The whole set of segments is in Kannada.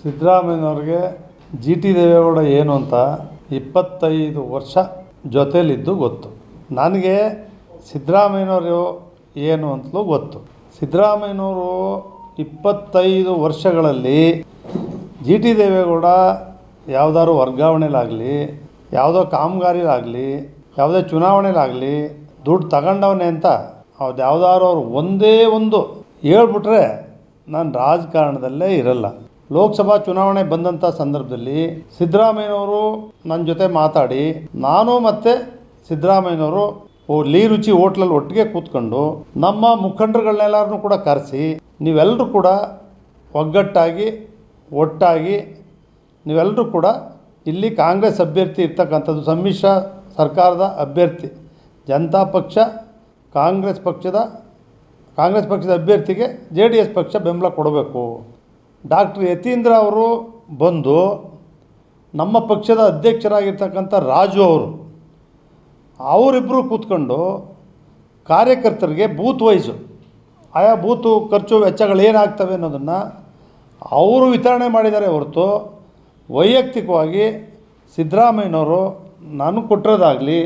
ಸಿದ್ದರಾಮಯ್ಯನವ್ರಿಗೆ ಜಿ ಟಿ ದೇವೇಗೌಡ ಏನು ಅಂತ ಇಪ್ಪತ್ತೈದು ವರ್ಷ ಜೊತೇಲಿದ್ದು ಗೊತ್ತು. ನನಗೆ ಸಿದ್ದರಾಮಯ್ಯನವರು ಏನು ಅಂತಲೂ ಗೊತ್ತು. ಸಿದ್ದರಾಮಯ್ಯನವರು ಇಪ್ಪತ್ತೈದು ವರ್ಷಗಳಲ್ಲಿ ಜಿ ಟಿ ದೇವೇಗೌಡ ಯಾವುದಾದ್ರು ವರ್ಗಾವಣೆಲಾಗಲಿ, ಯಾವುದೋ ಕಾಮಗಾರಿಲಾಗಲಿ, ಯಾವುದೇ ಚುನಾವಣೆಲಾಗಲಿ ದುಡ್ಡು ತಗೊಂಡವನೆ ಅಂತ ಅದು ಯಾವುದಾದ್ರು ಅವ್ರು ಒಂದೇ ಒಂದು ಹೇಳ್ಬಿಟ್ರೆ ನಾನು ರಾಜಕಾರಣದಲ್ಲೇ ಇರಲ್ಲ. ಲೋಕಸಭಾ ಚುನಾವಣೆ ಬಂದಂಥ ಸಂದರ್ಭದಲ್ಲಿ ಸಿದ್ದರಾಮಯ್ಯನವರು ನನ್ನ ಜೊತೆ ಮಾತಾಡಿ, ನಾನು ಮತ್ತು ಸಿದ್ದರಾಮಯ್ಯನವರು ಓ ಲೀ ರುಚಿ ಹೋಟ್ಲಲ್ಲಿ ಒಟ್ಟಿಗೆ ಕೂತ್ಕೊಂಡು ನಮ್ಮ ಮುಖಂಡರುಗಳನ್ನೆಲ್ಲರನ್ನೂ ಕೂಡ ಕರೆಸಿ ನೀವೆಲ್ಲರೂ ಕೂಡ ಒಗ್ಗಟ್ಟಾಗಿ, ಒಟ್ಟಾಗಿ ನೀವೆಲ್ಲರೂ ಕೂಡ ಇಲ್ಲಿ ಕಾಂಗ್ರೆಸ್ ಅಭ್ಯರ್ಥಿ ಇರ್ತಕ್ಕಂಥದ್ದು ಸಮ್ಮಿಶ್ರ ಸರ್ಕಾರದ ಅಭ್ಯರ್ಥಿ, ಜನತಾ ಪಕ್ಷ, ಕಾಂಗ್ರೆಸ್ ಪಕ್ಷದ ಕಾಂಗ್ರೆಸ್ ಪಕ್ಷದ ಅಭ್ಯರ್ಥಿಗೆ ಜೆ ಡಿ ಎಸ್ ಪಕ್ಷ ಬೆಂಬಲ ಕೊಡಬೇಕು. ಡಾಕ್ಟರ್ ಯತೀಂದ್ರ ಅವರು ಬಂದು ನಮ್ಮ ಪಕ್ಷದ ಅಧ್ಯಕ್ಷರಾಗಿರ್ತಕ್ಕಂಥ ರಾಜು ಅವರು ಅವರಿಬ್ಬರು ಕೂತ್ಕೊಂಡು ಕಾರ್ಯಕರ್ತರಿಗೆ ಬೂತ್ ವೈಸು ಆಯಾ ಬೂತು ಖರ್ಚು ವೆಚ್ಚಗಳು ಏನಾಗ್ತವೆ ಅನ್ನೋದನ್ನು ಅವರು ವಿತರಣೆ ಮಾಡಿದ್ದಾರೆ ಹೊರತು ವೈಯಕ್ತಿಕವಾಗಿ ಸಿದ್ದರಾಮಯ್ಯನವರು ನನಗೆ ಕೊಟ್ಟಿರೋದಾಗಲಿ,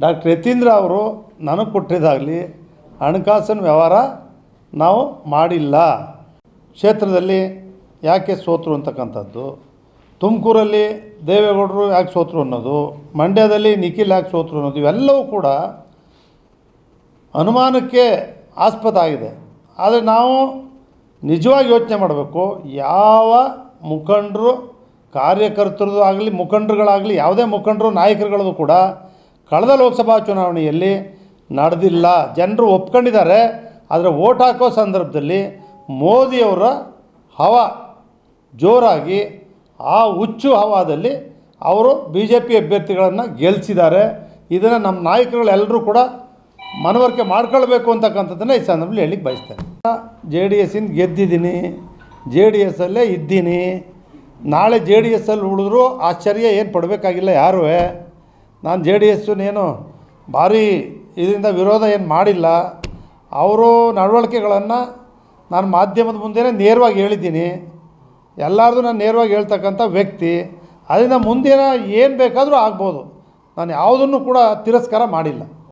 ಡಾಕ್ಟರ್ ಯತೀಂದ್ರ ಅವರು ನನಗೆ ಕೊಟ್ಟಿರೋದಾಗಲಿ ಹಣಕಾಸಿನ ವ್ಯವಹಾರ ನಾವು ಮಾಡಿಲ್ಲ. ಕ್ಷೇತ್ರದಲ್ಲಿ ಯಾಕೆ ಸೋತರು ಅಂತಕ್ಕಂಥದ್ದು? ತುಮಕೂರಲ್ಲಿ ದೇವೇಗೌಡರು ಯಾಕೆ ಸೋತರು ಅನ್ನೋದು, ಮಂಡ್ಯದಲ್ಲಿ ನಿಖಿಲ್ ಯಾಕೆ ಸೋತರು ಅನ್ನೋದು, ಇವೆಲ್ಲವೂ ಕೂಡ ಅನುಮಾನಕ್ಕೆ ಆಸ್ಪದ ಆಗಿದೆ. ಆದರೆ ನಾವು ನಿಜವಾಗಿ ಯೋಚನೆ ಮಾಡಬೇಕು, ಯಾವ ಮುಖಂಡರು, ಕಾರ್ಯಕರ್ತರದ್ದು ಆಗಲಿ, ಮುಖಂಡರುಗಳಾಗಲಿ, ಯಾವುದೇ ಮುಖಂಡರು, ನಾಯಕರುಗಳದ್ದು ಕೂಡ ಕಳೆದ ಲೋಕಸಭಾ ಚುನಾವಣೆಯಲ್ಲಿ ನಡೆದಿಲ್ಲ. ಜನರು ಒಪ್ಕೊಂಡಿದ್ದಾರೆ, ಆದರೆ ಓಟ್ ಹಾಕೋ ಸಂದರ್ಭದಲ್ಲಿ ಮೋದಿಯವರ ಹವ ಜೋರಾಗಿ ಆ ಹುಚ್ಚು ಹವಾದಲ್ಲಿ ಅವರು ಬಿ ಜೆ ಪಿ ಅಭ್ಯರ್ಥಿಗಳನ್ನು ಗೆಲ್ಲಿಸಿದ್ದಾರೆ ಇದನ್ನು ನಮ್ಮ ನಾಯಕರುಗಳೆಲ್ಲರೂ ಕೂಡ ಮನವರಿಕೆ ಮಾಡ್ಕೊಳ್ಬೇಕು ಅಂತಕ್ಕಂಥದ್ದನ್ನು ಈ ಸಂದರ್ಭದಲ್ಲಿ ಹೇಳಿಕ್ಕೆ ಬಯಸ್ತೇನೆ. ಜೆ ಡಿ ಎಸ್ಸಿಂದ ಗೆದ್ದಿದ್ದೀನಿ. ಜೆ ಡಿ ಎಸ್ಸಲ್ಲೇ ಇದ್ದೀನಿ. ನಾಳೆ ಜೆ ಡಿ ಎಸ್ಸಲ್ಲಿ ಉಳಿದ್ರು ಆಶ್ಚರ್ಯ ಏನು ಪಡಬೇಕಾಗಿಲ್ಲ ಯಾರು. ನಾನು ಜೆ ಡಿ ಎಸ್ಸನ್ನೇನು ಭಾರಿ ಇದರಿಂದ ವಿರೋಧ ಏನು ಮಾಡಿಲ್ಲ. ಅವರು ನಡವಳಿಕೆಗಳನ್ನು ನಾನು ಮಾಧ್ಯಮದ ಮುಂದೆ ನೇರವಾಗಿ ಹೇಳಿದ್ದೀನಿ. ಎಲ್ಲರದು ನಾನು ನೇರವಾಗಿ ಹೇಳ್ತಕ್ಕಂಥ ವ್ಯಕ್ತಿ, ಅದರಿಂದ ಮುಂದಿನ ಏನು ಬೇಕಾದರೂ ಆಗ್ಬೋದು. ನಾನು ಯಾವುದನ್ನು ಕೂಡ ತಿರಸ್ಕಾರ ಮಾಡಿಲ್ಲ.